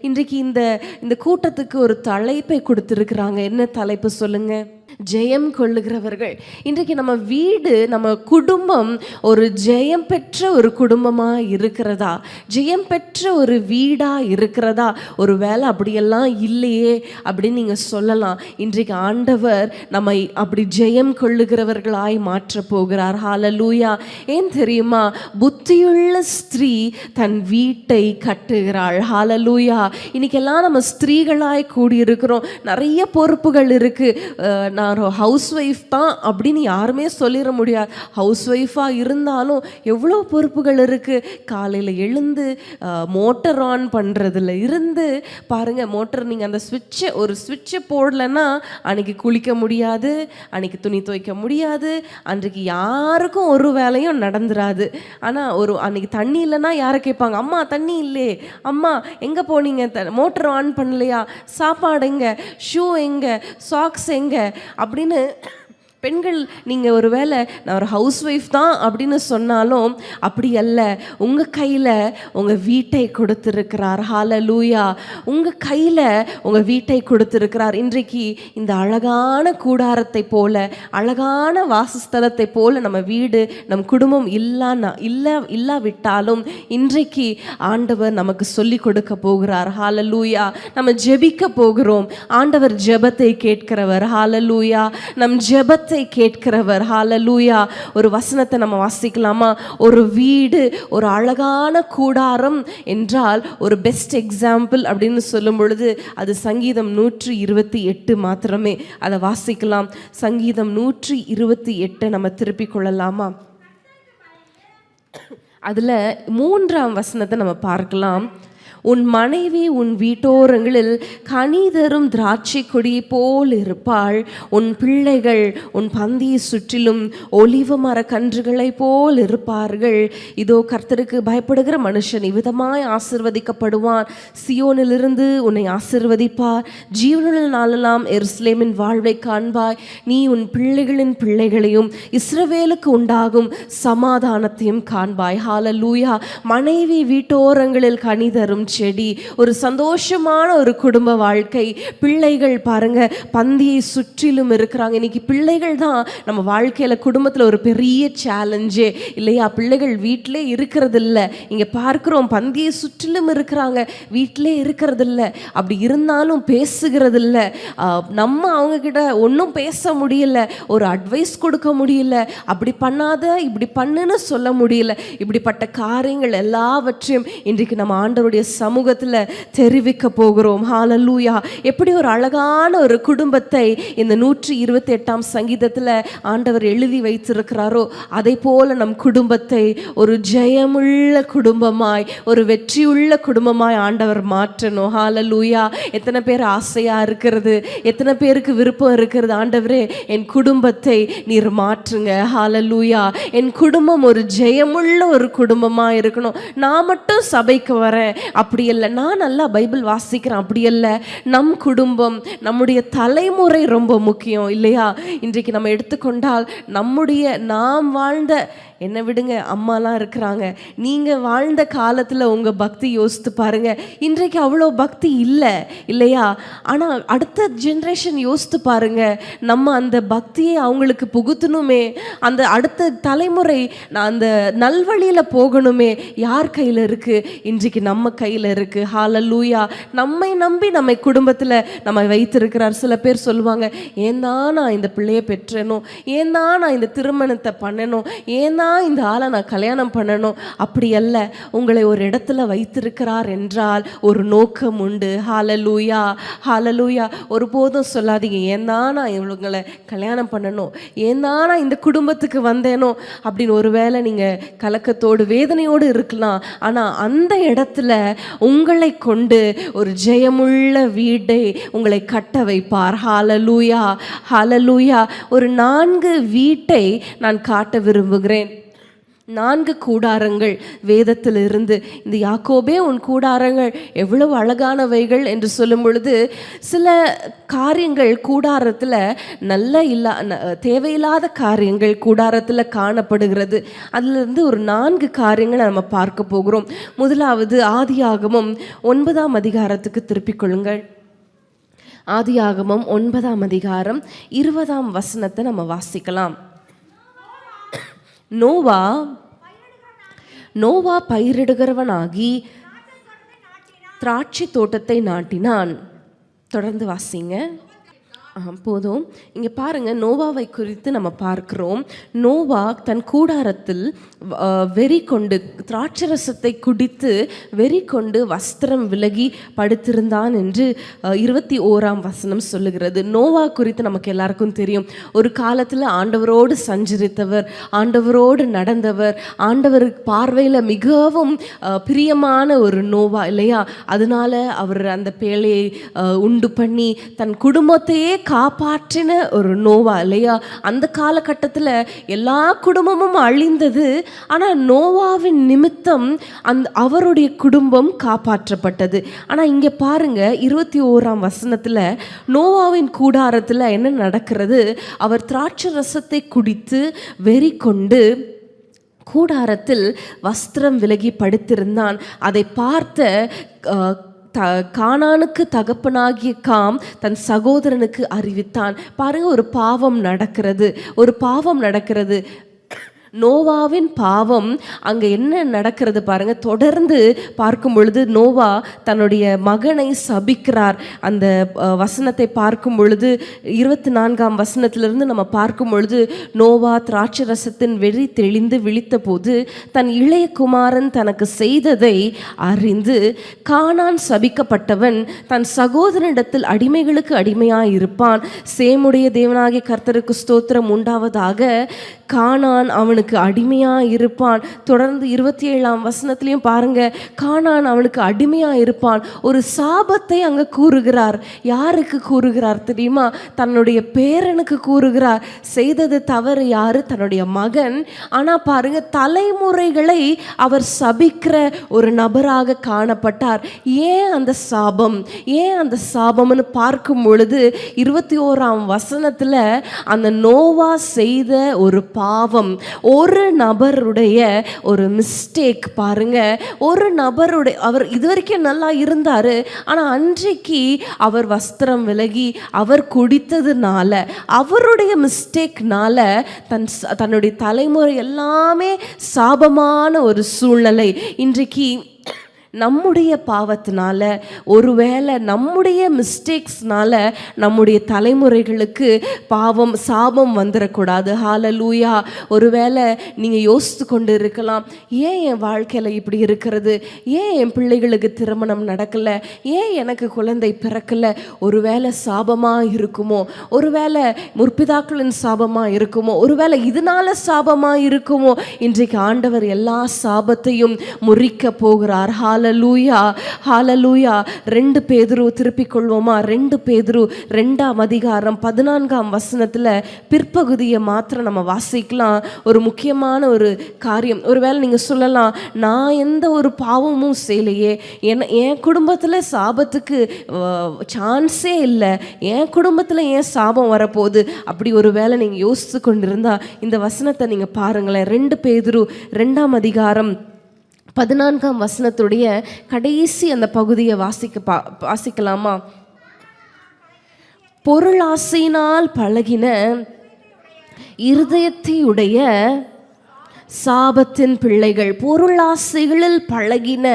இன்றைக்கு இந்த இந்த கூட்டத்துக்கு ஒரு தலைப்பை கொடுத்துருக்குறாங்க. என்ன தலைப்பு சொல்லுங்கள் ஜெயம் கொள்ளுகிறவர்கள். இன்றைக்கு நம்ம வீடு நம்ம குடும்பம் ஒரு ஜெயம் பெற்ற ஒரு குடும்பமாக இருக்கிறதா? ஜெயம் பெற்ற ஒரு வீடாக இருக்கிறதா? ஒரு வேலை அப்படியெல்லாம் இல்லையே அப்படின்னு நீங்கள் சொல்லலாம். இன்றைக்கு ஆண்டவர் நம்மை அப்படி ஜெயம் கொள்ளுகிறவர்களாய் மாற்றப் போகிறார். ஹாலலூயா ஏன் தெரியுமா? புத்தியுள்ள ஸ்திரீ தன் வீட்டை கட்டுகிறாள். ஹாலலூயா இன்னைக்கெல்லாம் நம்ம ஸ்திரீகளாய் கூடியிருக்கிறோம். நிறைய பொறுப்புகள் இருக்குது நான் ஹவுஸ் ஒய்ஃப் தான் அப்படின்னு யாருமே சொல்லிட முடியாது. ஹவுஸ் ஒய்ஃபாக இருந்தாலும் எவ்வளோ பொறுப்புகள் இருக்குது காலையில் எழுந்து மோட்டர் ஆன் பண்ணுறதுல இருந்து பாருங்கள் மோட்டர் நீங்கள் அந்த சுவிட்சை ஒரு சுவிட்சை போடலைன்னா அன்றைக்கி குளிக்க முடியாது அன்றைக்கி துணி துவைக்க முடியாது அன்றைக்கு யாருக்கும் ஒரு வேலையும் நடந்துராது. ஆனால் ஒரு அன்றைக்கி தண்ணி இல்லைன்னா யாரை கேட்பாங்க? அம்மா தண்ணி இல்லையே அம்மா எங்கே போனீங்க? த மோட்டர் ஆன் பண்ணலையா? சாப்பாடு எங்கே? ஷூ எங்கே? சாக்ஸ் எங்கே? அப்படின்னு பெண்கள் நீங்கள் ஒரு வேளை நான் ஒரு ஹவுஸ் ஒய்ஃப் தான் அப்படின்னு சொன்னாலும் அப்படி அல்ல. உங்கள் கையில் உங்கள் வீட்டை கொடுத்துருக்கிறார். ஹalleluya உங்கள் கையில் உங்கள் வீட்டை கொடுத்துருக்கிறார். இன்றைக்கு இந்த அழகான கூடாரத்தை போல அழகான வாசஸ்தலத்தை போல நம்ம வீடு நம் குடும்பம் இல்லைன்னா இல்லை இல்லாவிட்டாலும் இன்றைக்கு ஆண்டவர் நமக்கு சொல்லி கொடுக்க போகிறார். ஹalleluya நம்ம ஜெபிக்க போகிறோம். ஆண்டவர் ஜெபத்தை கேட்கிறவர். ஹalleluya நம் ஜெபத்தை கேட்கிறவர். ஹாலலூயா ஒரு வசனத்தை நம்ம வாசிக்கலாமா? ஒரு வீடு ஒரு அழகான கூடாரம் என்றால் ஒரு பெஸ்ட் எக்ஸாம்பிள் அப்படின்னு சொல்லும் பொழுது அது சங்கீதம் நூற்றி இருபத்தி எட்டு மாத்திரமே. அதை வாசிக்கலாம். சங்கீதம் நூற்றி இருபத்தி எட்டை நம்ம திருப்பிக் கொள்ளலாமா? அதில் மூன்றாம் வசனத்தை நம்ம பார்க்கலாம். உன் மனைவி உன் வீட்டோரங்களில் கனி தரும் திராட்சை கொடி போல் இருப்பாள். உன் பிள்ளைகள் உன் பந்தியை சுற்றிலும் ஒலிவ மர கன்றுகளைப் போல் இருப்பார்கள். இதோ கர்த்தருக்கு பயப்படுகிற மனுஷன் இவ்விதமாய் ஆசிர்வதிக்கப்படுவான். சியோனிலிருந்து உன்னை ஆசிர்வதிப்பார். ஜீவனுள்ள நாளெல்லாம் எருசலேமின் வாழ்வை காண்பாய். நீ உன் பிள்ளைகளின் பிள்ளைகளையும் இஸ்ரவேலுக்கு உண்டாகும் சமாதானத்தையும் காண்பாய். ஹால லூயா மனைவி வீட்டோரங்களில் கனி தரும் செடி ஒரு சந்தோஷமான ஒரு குடும்ப வாழ்க்கை. பிள்ளைகள் பாருங்க பந்தியை சுற்றிலும் இருக்கிறாங்க. இன்னைக்கு பிள்ளைகள் தான் நம்ம வாழ்க்கையில குடும்பத்தில் ஒரு பெரிய சேலஞ்சே இல்லையா? பிள்ளைகள் வீட்டிலே இருக்கிறது இல்லை இங்கே பார்க்குறோம் பந்தியை சுற்றிலும் இருக்கிறாங்க. வீட்டிலே இருக்கிறது இல்லை அப்படி இருந்தாலும் பேசுகிறது இல்லை நம்ம அவங்க கிட்ட ஒன்றும் பேச முடியல. ஒரு அட்வைஸ் கொடுக்க முடியல. அப்படி பண்ணாத இப்படி பண்ணுன்னு சொல்ல முடியல. இப்படிப்பட்ட காரியங்கள் எல்லாவற்றையும் இன்றைக்கு நம்ம ஆண்டவருடைய சமூகத்தில் தெரிவிக்க போகிறோம். ஹாலலூயா எப்படி ஒரு அழகான ஒரு குடும்பத்தை இந்த நூற்றி இருபத்தி எட்டாம் சங்கீதத்தில் ஆண்டவர் எழுதி வைத்திருக்கிறாரோ அதை போல நம் குடும்பத்தை ஒரு ஜெயமுள்ள குடும்பமாய் ஒரு வெற்றியுள்ள குடும்பமாய் ஆண்டவர் மாற்றணும். ஹாலலூயா எத்தனை பேர் ஆசையாக இருக்கிறது எத்தனை பேருக்கு விருப்பம் இருக்கிறது? ஆண்டவரே என் குடும்பத்தை நீர் மாற்றுங்க. ஹாலலூயா என் குடும்பம் ஒரு ஜெயமுள்ள ஒரு குடும்பமா இருக்கணும். நான் மட்டும் சபைக்கு வரேன். அப்படி அப்படி இல்லை நான் நல்லா பைபிள் வாசிக்கிறேன் அப்படி இல்லை நம் குடும்பம் நம்முடைய தலைமுறை ரொம்ப முக்கியம் இல்லையா? இன்றைக்கு நம்ம எடுத்துக்கொண்டால் நம்முடைய நாம் வாழ்ந்த என்ன விடுங்க அம்மாலாம் இருக்கிறாங்க. நீங்கள் வாழ்ந்த காலத்தில் உங்கள் பக்தி யோசித்து பாருங்க. இன்றைக்கு அவ்வளோ பக்தி இல்லை இல்லையா? ஆனால் அடுத்த ஜென்ரேஷன் யோசித்து பாருங்க. நம்ம அந்த பக்தியை அவங்களுக்கு புகுத்தணுமே. அந்த அடுத்த தலைமுறை நான் அந்த நல்வழியில் போகணுமே. யார் கையில் இருக்குது இன்றைக்கு நம்ம கையில் இருக்குது ஹalleluya நம்மை நம்பி நம்ம குடும்பத்தில் நம்ம வைத்திருக்கிறார். சில பேர் சொல்லுவாங்க ஏன் தான் நான் இந்த பிள்ளையை பெற்றேனோ? ஏன் தான் நான் இந்த திருமணத்தை பண்ணணும் ஏன் தான் இந்த ஆளை நான் கல்யாணம் பண்ணணும் அப்படி அல்ல. உங்களை ஒரு இடத்துல வைத்திருக்கிறார் என்றால் ஒரு நோக்கம் உண்டு. ஹalleluya ஹalleluya ஒருபோதும் சொல்லாதீங்க ஏன் தான் நான் இவங்களை கல்யாணம் பண்ணணும் ஏன் தான் நான் இந்த குடும்பத்துக்கு வந்தேனோ? அப்படின்னு ஒருவேளை நீங்கள் கலக்கத்தோடு வேதனையோடு இருக்கலாம். ஆனால் அந்த இடத்துல உங்களை கொண்டு ஒரு ஜெயமுள்ள வீட்டை உங்களை கட்ட வைப்பார். ஹாலலூயா ஹாலலூயா ஒரு நான்கு வீட்டை நான் காட்ட விரும்புகிறேன். நான்கு கூடாரங்கள் வேதத்தில் இருந்து இந்த யாக்கோபே உன் கூடாரங்கள் எவ்வளவு அழகானவைகள் என்று சொல்லும் பொழுது சில காரியங்கள் கூடாரத்தில் நல்ல இல்லா ந- தேவையில்லாத காரியங்கள் கூடாரத்தில் காணப்படுகிறது. அதிலிருந்து ஒரு நான்கு காரியங்களை நம்ம பார்க்க போகிறோம். முதலாவது ஆதியாகமும் ஒன்பதாம் அதிகாரத்துக்கு திருப்பிக் கொள்ளுங்கள். ஆதியாகமம் ஒன்பதாம் அதிகாரம் இருபதாம் வசனத்தை நம்ம வாசிக்கலாம். நோவா நோவா பயிரிடுகிறவனாகி திராட்சை தோட்டத்தை நாட்டினான். தொடர்ந்து வாசிங்க. போதும். இங்கே பாருங்கள் நோவாவை குறித்து நம்ம பார்க்குறோம். நோவா தன் கூடாரத்தில் வெறி கொண்டு திராட்சரசத்தை குடித்து வெறி கொண்டு வஸ்திரம் விலகி படுத்திருந்தான் என்று இருபத்தி ஓராம் வசனம் சொல்லுகிறது. நோவா குறித்து நமக்கு எல்லாருக்கும் தெரியும். ஒரு காலத்தில் ஆண்டவரோடு சஞ்சரித்தவர் ஆண்டவரோடு நடந்தவர் ஆண்டவருக்கு பார்வையில் மிகவும் பிரியமான ஒரு நோவா இல்லையா? அதனால அவர் அந்த பேழையை உண்டு பண்ணி தன் குடும்பத்தையே காப்பாற்றின ஒரு நோவா இல்லையா? அந்த காலகட்டத்தில் எல்லா குடும்பமும் அழிந்தது. ஆனால் நோவாவின் நிமித்தம் அந்த அவருடைய குடும்பம் காப்பாற்றப்பட்டது. ஆனால் இங்கே பாருங்க இருபத்தி ஓராம் வசனத்தில் நோவாவின் கூடாரத்தில் என்ன நடக்கிறது? அவர் திராட்சை ரசத்தை குடித்து வெறி கொண்டு கூடாரத்தில் வஸ்திரம் விலகி படுத்திருந்தான். அதை பார்த்த த கானானுக்கு தகப்பனாகிய காம் தன் சகோதரனுக்கு அறிவித்தான். பாருங்கள் ஒரு பாவம் நடக்கிறது. ஒரு பாவம் நடக்கிறது. நோவாவின் பாவம் அங்கே என்ன நடக்கிறது பாருங்க. தொடர்ந்து பார்க்கும் பொழுது நோவா தன்னுடைய மகனை சபிக்கிறார். அந்த வசனத்தை பார்க்கும் பொழுது இருபத்தி நான்காம் வசனத்திலிருந்து நம்ம பார்க்கும் பொழுது நோவா திராட்சை ரசத்தின் வெறி தெளிந்து விழித்த போது தன் இளைய குமாரன் தனக்கு செய்ததை அறிந்து காணான் சபிக்கப்பட்டவன் தன் சகோதரனிடத்தில் அடிமைகளுக்கு அடிமையாக இருப்பான் சேமுடைய தேவனாகிய கர்த்தருக்கு ஸ்தோத்திரம் உண்டாவதாக கானான் அவனுக்கு அடிமையாக இருப்பான். தொடர்ந்து இருபத்தி ஏழாம் வசனத்திலையும் பாருங்க. கானான் அவனுக்கு அடிமையாக இருப்பான். ஒரு சாபத்தை அங்கே கூறுகிறார். யாருக்கு கூறுகிறார் தெரியுமா? தன்னுடைய பேரனுக்கு கூறுகிறார். செய்தது தவறு யாரு? தன்னுடைய மகன். ஆனால் பாருங்க தலைமுறைகளை அவர் சபிக்கிற ஒரு நபராக காணப்பட்டார். ஏன் அந்த சாபம்? ஏன் அந்த சாபம்னு பார்க்கும் பொழுது இருபத்தி ஓராம் வசனத்தில் அந்த நோவா செய்த ஒரு பாவம். ஒரு நபருடைய ஒரு மிஸ்டேக் பாருங்க. ஒரு நபருடைய அவர் இது வரைக்கும் நல்லா இருந்தார். ஆனால் அன்றைக்கு அவர் வஸ்திரம் விலகி அவர் குடித்ததுனால அவருடைய மிஸ்டேக்னால தன் தன்னுடைய தலைமுறை எல்லாமே சாபமான ஒரு சூழ்நிலை. இன்றைக்கு நம்முடைய பாவத்தினால ஒருவேளை நம்முடைய மிஸ்டேக்ஸ்னால நம்முடைய தலைமுறைகளுக்கு பாவம் சாபம் வந்துடக்கூடாது ஹாலலூயா ஒருவேளை நீங்கள் யோசித்து கொண்டு இருக்கலாம் ஏன் என் வாழ்க்கையில் இப்படி இருக்கிறது? ஏன் என் பிள்ளைகளுக்கு திருமணம் நடக்கலை? ஏன் எனக்கு குழந்தை பிறக்கலை? ஒருவேளை சாபமாக இருக்குமோ? ஒருவேளை முற்பிதாக்களின் சாபமாக இருக்குமோ? ஒருவேளை இதனால சாபமாக இருக்குமோ? இன்றைக்கு ஆண்டவர் எல்லா சாபத்தையும் முறிக்க போகிறார். ஹாலலூயா ஹாலலூயா ரெண்டு பேதுரு திருப்பிக் கொள்வோமா ரெண்டு பேதுரு ரெண்டாம் அதிகாரம் பதினான்காம் வசனத்தில் பிற்பகுதியை மாத்திரம் நம்ம வாசிக்கலாம். ஒரு முக்கியமான ஒரு காரியம். ஒருவேளை நீங்கள் சொல்லலாம் நான் எந்த ஒரு பாவமும் செய்யலையே. என் என் குடும்பத்தில் சாபத்துக்கு சான்ஸே இல்லை. என் குடும்பத்தில் ஏன் சாபம் வரப்போகுது? அப்படி ஒரு வேளை நீங்கள் யோசித்து கொண்டிருந்தால் இந்த வசனத்தை நீங்கள் பாருங்களேன். ரெண்டு பேதுரு ரெண்டாம் அதிகாரம் பதினான்காம் வசனத்துடைய கடைசி அந்த பகுதியை வாசிக்க பா வாசிக்கலாமா? பொருளாசையினால் பழகின இருதயத்தையுடைய சாபத்தின் பிள்ளைகள் பொருளாசைகளில் பழகின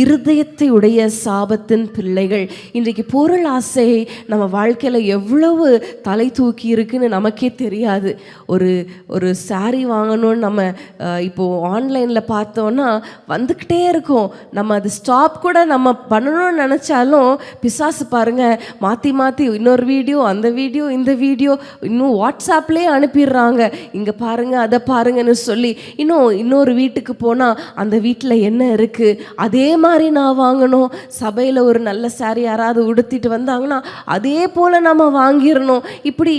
இருதயத்தை உடைய சாபத்தின் பிள்ளைகள். இன்றைக்கு பொருளாசை நம்ம வாழ்க்கையில் எவ்வளவு தலை தூக்கி இருக்குன்னு நமக்கே தெரியாது. ஒரு ஒரு saree வாங்கணும்னு நம்ம இப்போது இப்போ ஆன்லைனில் பார்த்தோன்னா வந்துக்கிட்டே இருக்கும். நம்ம அது ஸ்டாப் கூட நம்ம பண்ணணும்னு நினச்சாலும் பிசாசு பாருங்க மாற்றி மாற்றி இன்னொரு வீடியோ அந்த வீடியோ இந்த வீடியோ இன்னும் வாட்ஸ்அப்லேயே அனுப்பிடுறாங்க. இங்கே பாருங்கள் அதை பாருங்கன்னு சொல்லி இன்னும் இன்னொரு வீட்டுக்கு போனால் அந்த வீட்டில் என்ன இருக்குது அதே மாதிரி நான் வாங்கணும். சபையில் ஒரு நல்ல சாரி யாராவது உடுத்திட்டு வந்தாங்கன்னா அதே போல் நம்ம வாங்கிடணும். இப்படி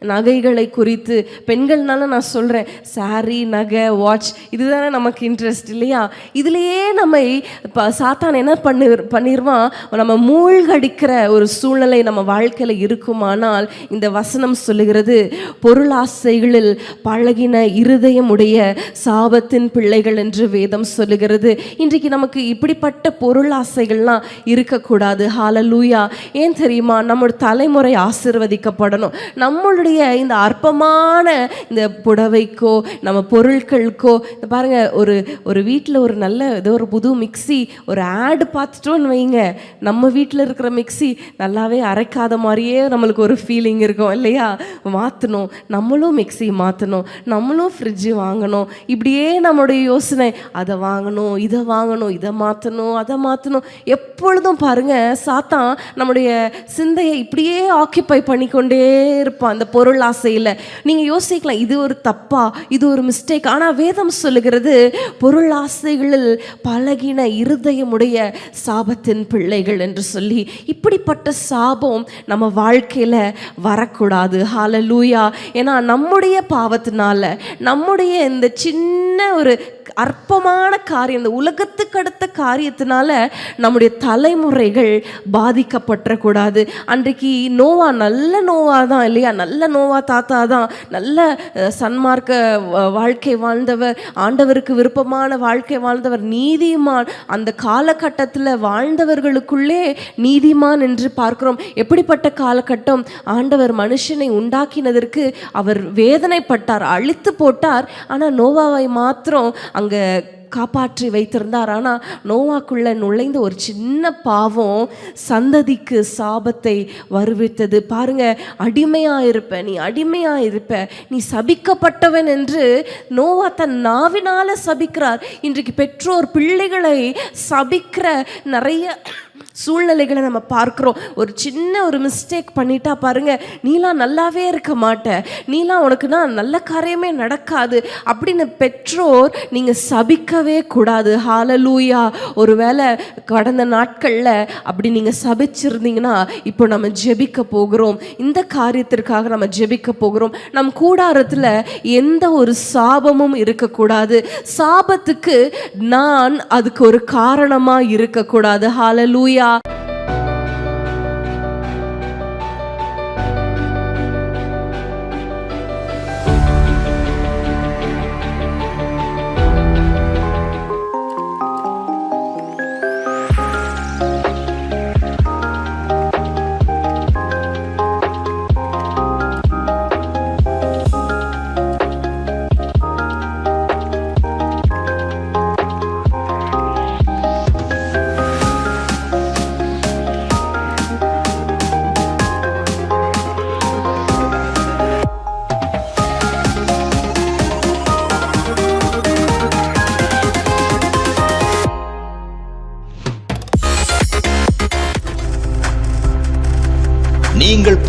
நகைகளை குறித்து பெண்கள்னால நான் சொல்கிறேன் சாரி நகை வாட்ச் இதுதானே நமக்கு இன்ட்ரெஸ்ட் இல்லையா? இதுலேயே நம்ம இப்போ சாத்தான் என்ன பண்ணி பண்ணிடுவான் நம்ம மூழ்கடிக்கிற ஒரு சூழ்நிலை நம்ம வாழ்க்கையில் இருக்குமானால் இந்த வசனம் சொல்லுகிறது பொருளாசைகளில் பழகின இருதயமுடைய சாபத்தின் பிள்ளைகள் என்று வேதம் சொல்லுகிறது. இன்றைக்கு நமக்கு இப்படிப்பட்ட பொருளாசைகள்லாம் இருக்கக்கூடாது. ஹாலலூயா ஏன் தெரியுமா? நம்மளோட தலைமுறை ஆசிர்வதிக்கப்படணும். நம்மளுடைய இந்த அற்பமான இந்த புடவைக்கோ நம்ம பொருட்களுக்கோ இந்த பாருங்க ஒரு ஒரு வீட்டில் ஒரு நல்ல ஏதோ ஒரு புது மிக்ஸி ஒரு ஆடு பார்த்துட்டோன்னு வைங்க. நம்ம வீட்டில் இருக்கிற மிக்ஸி நல்லாவே அரைக்காத மாதிரியே நம்மளுக்கு ஒரு ஃபீலிங் இருக்கும் இல்லையா? மாற்றணும் நம்மளும் மிக்ஸி மாற்றணும் நம்மளும் ஃப்ரிட்ஜு வாங்கணும். இப்படியே நம்மளுடைய யோசனை அதை வாங்கணும் இதை வாங்கணும் இதை மாற்றணும் அதை மாற்றணும் எப்பொழுதும் பாருங்க சாத்தான் நம்முடைய சிந்தையை இப்படியே ஆக்கியபை பண்ணிக்கொண்டே இருப்பான். அந்த பொருள் ஆசையில். நீங்கள் யோசிக்கலாம் இது ஒரு தப்பா இது ஒரு மிஸ்டேக் ஆனால் வேதம் சொல்லுகிறது பொருள் ஆசைகளில் பழகின இருதயமுடைய சாபத்தின் பிள்ளைகள் என்று சொல்லி. இப்படிப்பட்ட சாபம் நம்ம வாழ்க்கையில் வரக்கூடாது. ஹால லூயா ஏன்னா நம்முடைய பாவத்தினால நம்முடைய இந்த சின்ன ஒரு அற்பமான காரியம் இந்த உலகத்துக்கு அடுத்த காரியத்தினால நம்முடைய தலைமுறைகள் பாதிக்கப்பட்டக்கூடாது. அன்றைக்கு நோவா நல்ல நோவா தான் இல்லையா? நல்ல நோவா தாத்தா தான் நல்ல சன்மார்க்க வாழ்க்கை வாழ்ந்தவர் ஆண்டவருக்கு விருப்பமான வாழ்க்கை வாழ்ந்தவர் நீதிமான். அந்த காலகட்டத்தில் வாழ்ந்தவர்களுக்குள்ளே நீதிமான் என்று பார்க்கிறோம். எப்படிப்பட்ட காலகட்டம்? ஆண்டவர் மனுஷனை உண்டாக்கினதற்கு அவர் வேதனைப்பட்டார் அழித்து போட்டார். ஆனால் நோவாவை மாத்திரம் அங்கே காப்பாற்றி வைத்திருந்தார். ஆனால் நோவாக்குள்ள நுழைந்த ஒரு சின்ன பாவம் சந்ததிக்கு சாபத்தை வருவித்தது. பாருங்க அடிமையாக இருப்ப நீ அடிமையாக இருப்ப நீ சபிக்கப்பட்டவன் என்று நோவா தன் நாவினால சபிக்கிறார். இன்றைக்கு பெற்றோர் பிள்ளைகளை சபிக்கிற நிறைய சூழ்நிலைகளை நம்ம பார்க்குறோம். ஒரு சின்ன ஒரு மிஸ்டேக் பண்ணிட்டா பாருங்க நீலாம் நல்லாவே இருக்க மாட்ட. நீலாம் உனக்குனா நல்ல காரியமே நடக்காது. அப்படின்னு பெற்றோர் நீங்கள் சபிக்கவே கூடாது. ஹாலலூயா ஒருவேளை கடந்த நாட்களில் அப்படி நீங்கள் சபிச்சிருந்தீங்கன்னா இப்போ நம்ம ஜெபிக்க போகிறோம். இந்த காரியத்திற்காக நம்ம ஜெபிக்க போகிறோம். நம் கூடாரத்தில் எந்த ஒரு சாபமும் இருக்கக்கூடாது. சாபத்துக்கு நான் அதுக்கு ஒரு காரணமாக இருக்கக்கூடாது. ஹாலலூயா 감사합니다.